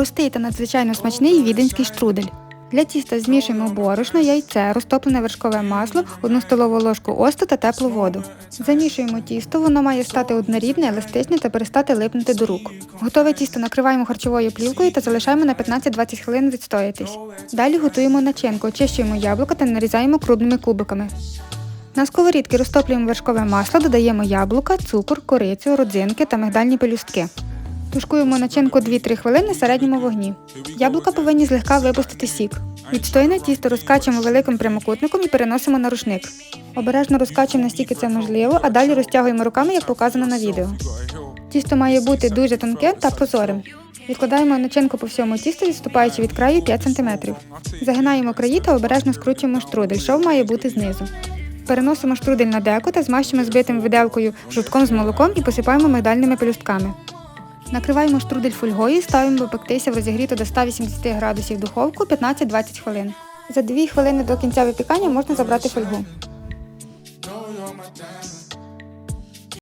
Простий та надзвичайно смачний віденський штрудель. Для тіста змішуємо борошно, яйце, розтоплене вершкове масло, одну столову ложку оцту та теплу воду. Замішуємо тісто, воно має стати однорідне, еластичне та перестати липнути до рук. Готове тісто накриваємо харчовою плівкою та залишаємо на 15-20 хвилин відстоятись. Далі готуємо начинку, очищуємо яблука та нарізаємо крупними кубиками. На сковорідки розтоплюємо вершкове масло, додаємо яблука, цукор, корицю, родзинки та мигдальні пелюстки. Тушкуємо начинку 2-3 хвилини на середньому вогні. Яблука повинні злегка випустити сік. Відстойне тісто розкачуємо великим прямокутником і переносимо на рушник. Обережно розкачуємо настільки це можливо, а далі розтягуємо руками, як показано на відео. Тісто має бути дуже тонке та прозорим. Відкладаємо начинку по всьому тісту, відступаючи від краю 5 см. Загинаємо краї та обережно скручуємо штрудель, шов має бути знизу. Переносимо штрудель на деко та змащуємо збитим виделкою жовтком з молоком і посипаємо мигдальними пелюстками. Накриваємо штрудель фольгою ставимо пектися в розігріту до 180 градусів духовку 15-20 хвилин. За 2 хвилини до кінця випікання можна забрати фольгу.